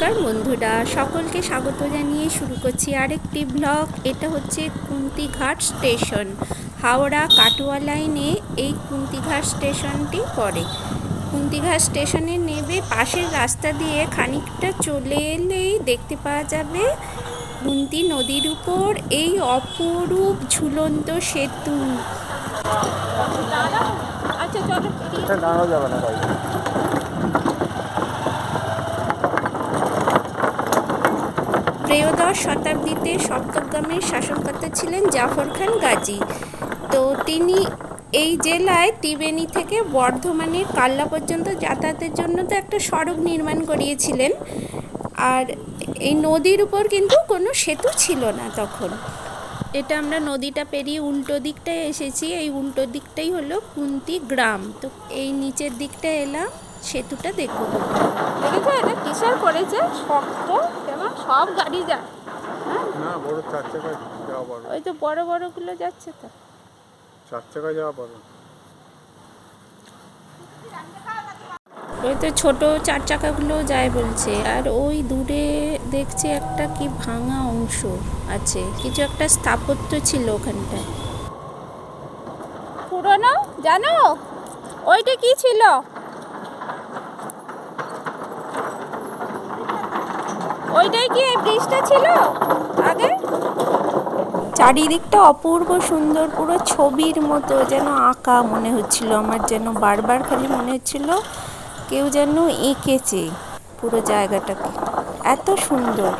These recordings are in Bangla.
নমস্কার বন্ধুরা সকলকে স্বাগত জানিয়ে শুরু করছি আরেকটি ব্লগ এটা হচ্ছে কুন্তিঘাট স্টেশন। হাওড়া কাটোয়া লাইনে এই কুন্তিঘাট স্টেশনটি পড়ে। কুন্তিঘাট স্টেশনে নেবে পাশের রাস্তা দিয়ে খানিকটা চলে এলেই দেখতে পাওয়া যাবে কুন্তি নদীর উপর এই অপরূপ ঝুলন্ত সেতু। আচ্ছা চলো এটা দাঁড়ানো যাবে না ভাই ত্রয়োদশ শতাব্দীতে সপ্তগ্রামের শাসনকর্তা ছিলেন জাফর খান গাজী। তো তিনি এই জেলায় ত্রিবেণী থেকে বর্ধমানের কাল্লা পর্যন্ত যাতায়াতের জন্য তো একটা সড়ক নির্মাণ করিয়েছিলেন। আর এই নদীর উপর কিন্তু কোনো সেতু ছিল না তখন। এটা আমরা নদীটা পেরিয়ে উল্টো দিকটায় এসেছি। এই উল্টো দিকটাই হলো কুন্তি গ্রাম। তো এই নিচের দিকটা এলাম সেতুটা দেখব। দেখেছ এটা কিসের করেছে শক্ত সব গাড়ি যায় না বড় চার চাকা যাওয়া পারো ওই তো বড় বড়গুলো যাচ্ছে তো। চার চাকা যাওয়া পারো ওই তো ছোট চার চাকাগুলো যায় বলছে। আর ওই দূরে দেখছে একটা কি ভাঙা অংশ আছে। কিছু একটা স্থাপত্য ছিল ওখানটায়। পুরনো? জানো? ওইটা কি ছিল? ওইটাই কি এই ব্রিজটা ছিল? আগে? চারিদিকটা অপূর্ব সুন্দর, পুরো ছবির মতো যেন আঁকা মনে হচ্ছিল আমার, যেন বারবার খালি মনে হচ্ছিল কেউ যেন এঁকেছে পুরো জায়গাটাকে। এত সুন্দর।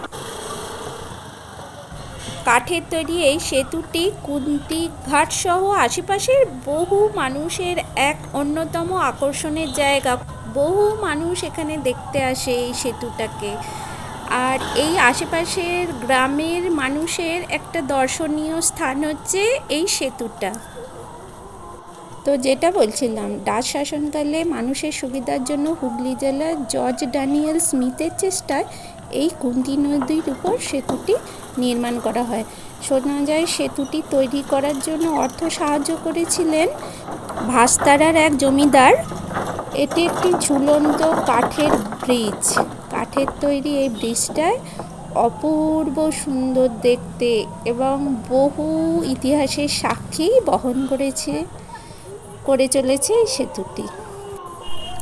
কাঠের তৈরি এই সেতুটি, কুন্তি ঘাট সহ আশেপাশের বহু মানুষের এক অন্যতম আকর্ষণের জায়গা। বহু মানুষ এখানে দেখতে আসে এই সেতুটাকে। আর এই আশেপাশের গ্রামের মানুষের একটা দর্শনীয় স্থান হচ্ছে এই সেতুটা। তো যেটা বলছিলাম, ডাচ শাসনকালে মানুষের সুবিধার জন্য হুগলি জেলার জর্জ ড্যানিয়েল স্মিথের চেষ্টায় এই কুন্তি নদীর উপর সেতুটি নির্মাণ করা হয়। শোনা যায়, সেতুটি তৈরি করার জন্য অর্থ সাহায্য করেছিলেন ভাস্তারার এক জমিদার। এটি একটি ঝুলন্ত কাঠের ব্রিজ। কাঠের তৈরি এই ব্রিজটায় অপূর্ব সুন্দর দেখতে এবং বহু ইতিহাসের সাক্ষী বহন করেছে, করে চলেছে এই সেতুটি।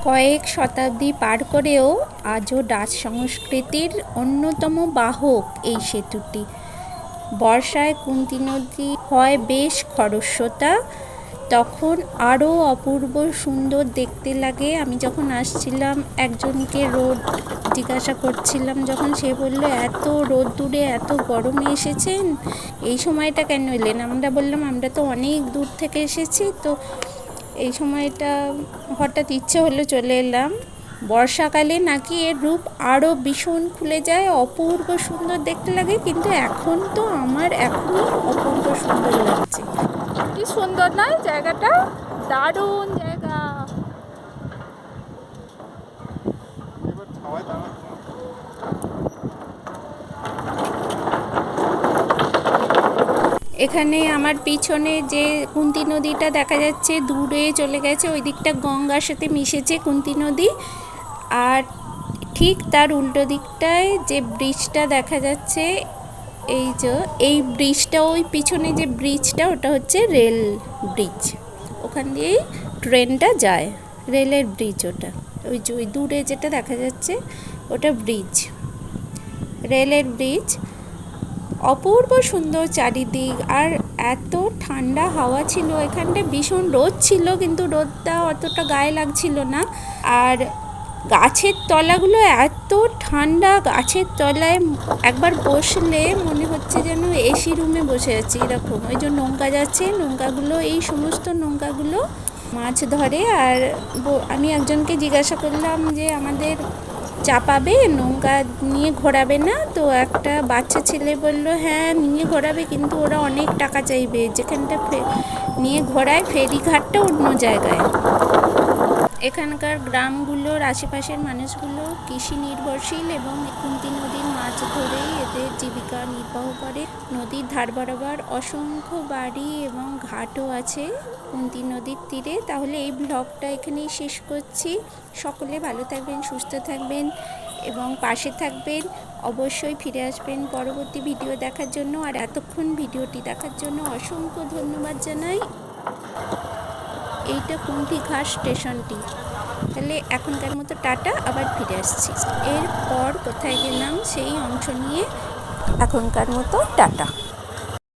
কয়েক শতাব্দী পার করেও আজও ডাচ সংস্কৃতির অন্যতম বাহক এই সেতুটি। বর্ষায় কুন্তি নদী হয় বেশ খরস্রোতা তখন আরও অপূর্ব সুন্দর দেখতে লাগে। আমি যখন আসছিলাম, একজনকে রোদ জিজ্ঞাসা করছিলাম, যখন সে বলল, এত রোদ দূরে এত গরমে এসেছেন? এই সময়টা কেন এলেন? আমরা বললাম, আমরা তো অনেক দূর থেকে এসেছি। তো এই সময়টা হঠাৎ ইচ্ছে হলো চলে এলাম। বর্ষাকালে নাকি এর রূপ আরও ভীষণ খুলে যায়, অপূর্ব সুন্দর দেখতে লাগে, কিন্তু এখন তো আমার এখনই অপূর্ব সুন্দর লাগছে। কি সুন্দর নয় জায়গাটা দারুণ জায়গা। এখানে আমার পিছনে যে কুন্তি নদীটা দেখা যাচ্ছে, দূরে চলে গেছে, ওই দিকটা গঙ্গার সাথে মিশেছে কুন্তি নদী। আর ঠিক তার উল্টো দিকটায় যে ব্রিজটা দেখা যাচ্ছে এই যে, এই ব্রিজটা ওই পিছনে যে ব্রিজটা ওটা হচ্ছে রেল ব্রিজ ওখান দিয়েই ট্রেনটা যায় রেলের ব্রিজ ওটা। ওই যে, ওই দূরে যেটা দেখা যাচ্ছে, ওটা ব্রিজ রেলের ব্রিজ অপূর্ব সুন্দর চারিদিক, আর এত ঠান্ডা হাওয়া ছিল এখানটা ভীষণ রোদ ছিল, কিন্তু রোদটা অতটা গায়ে লাগছিল না। আর গাছের তলাগুলো এত ঠান্ডা গাছের তলায় একবার বসলে মনে হচ্ছে যেন এসি রুমে বসে আছি এরকম। ওই যে নৌকা যাচ্ছে, নৌকাগুলো, এই সমস্ত নৌকাগুলো মাছ ধরে আর আমি একজনকে জিজ্ঞাসা করলাম যে আমাদের চাপাবে, নৌকা নিয়ে ঘোরাবে না? তো একটা বাচ্চা ছেলে বলল হ্যাঁ নিয়ে ঘোরাবে, কিন্তু ওরা অনেক টাকা চাইবে। যেখানটা নিয়ে ঘোরায় ফেরিঘাটটা অন্য জায়গায়। এখানকার গ্রামগুলোর আশেপাশের মানুষগুলো কৃষি নির্ভরশীল এবং কুন্তি নদীর মাছ ধরেই এদের জীবিকা নির্বাহ করে। নদীর ধার বরাবর অসংখ্য বাড়ি এবং ঘাটও আছে কুন্তি নদীর তীরে। তাহলে এই ব্লগটা এখানেই শেষ করছি। সকলে ভালো থাকবেন, সুস্থ থাকবেন এবং পাশে থাকবেন। অবশ্যই ফিরে আসবেন পরবর্তী ভিডিও দেখার জন্য। আর এতক্ষণ ভিডিওটি দেখার জন্য অসংখ্য ধন্যবাদ জানাই। এইটা কুন্তি ঘাট স্টেশনটি। তাহলে এখনকার মতো টাটা, আবার ফিরে আসছি। এরপর কোথায় গেলাম, সেই অংশ নিয়ে এখনকার মতো টাটা।